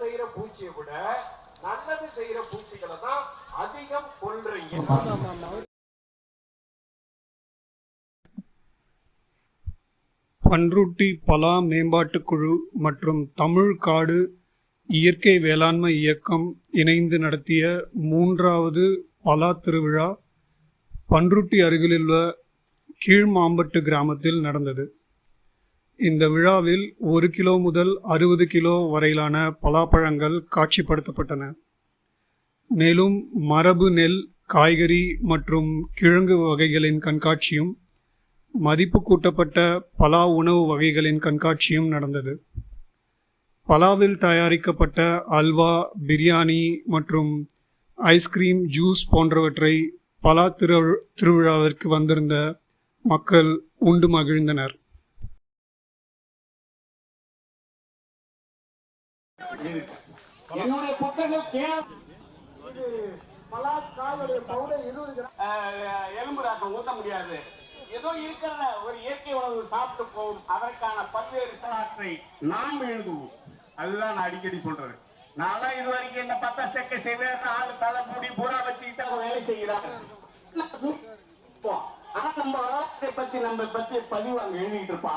செய்யற பூச்சியை விட நல்லது செய்யற பூச்சிகளை தான் அதிகம் கொள்றீங்க பன்ருட்டி பலா மேம்பாட்டுக் குழு மற்றும் தமிழ் காடு இயற்கை வேளாண்மை இயக்கம் இணைந்து நடத்திய மூன்றாவது பலா திருவிழா பன்ருட்டி அருகிலுள்ள கீழ்மாம்பட்டு கிராமத்தில் நடந்தது. இந்த விழாவில் ஒரு கிலோ முதல் அறுபது கிலோ வரையிலான பலாப்பழங்கள் காட்சிப்படுத்தப்பட்டன. மேலும் மரபு நெல் காய்கறி மற்றும் கிழங்கு வகைகளின் கண்காட்சியும் மதிப்பு கூட்டப்பட்ட பலா உணவு வகைகளின் கண்காட்சியும் நடந்தது. பலாவில் தயாரிக்கப்பட்ட அல்வா பிரியாணி மற்றும் ஐஸ்கிரீம் ஜூஸ் போன்றவற்றை பலா திரு திருவிழாவிற்கு வந்திருந்த மக்கள் உண்டு மகிழ்ந்தனர். என்னுடைய புத்தகம் எலும்பு ரசம் ஊத்த முடியாது. ஏதோ இருக்கிறத ஒரு இயற்கை உணவு சாப்பிட்டு போகும். அதற்கான பல்வேறு வரலாற்றை நாம் எழுதுவோம். அதுதான் நான் அடிக்கடி சொல்றது. நான் இது வரைக்கும் என்ன பார்த்தா செக்க செய்வேன் ஆளு தலை மூடி பூரா வச்சுக்கிட்டு அவங்க வேலை செய்கிறாங்க ஆனா நம்ம வரலாற்றை பத்தி நம்ம பத்தி பதிவு அங்க எழுதிட்டு இருப்போம்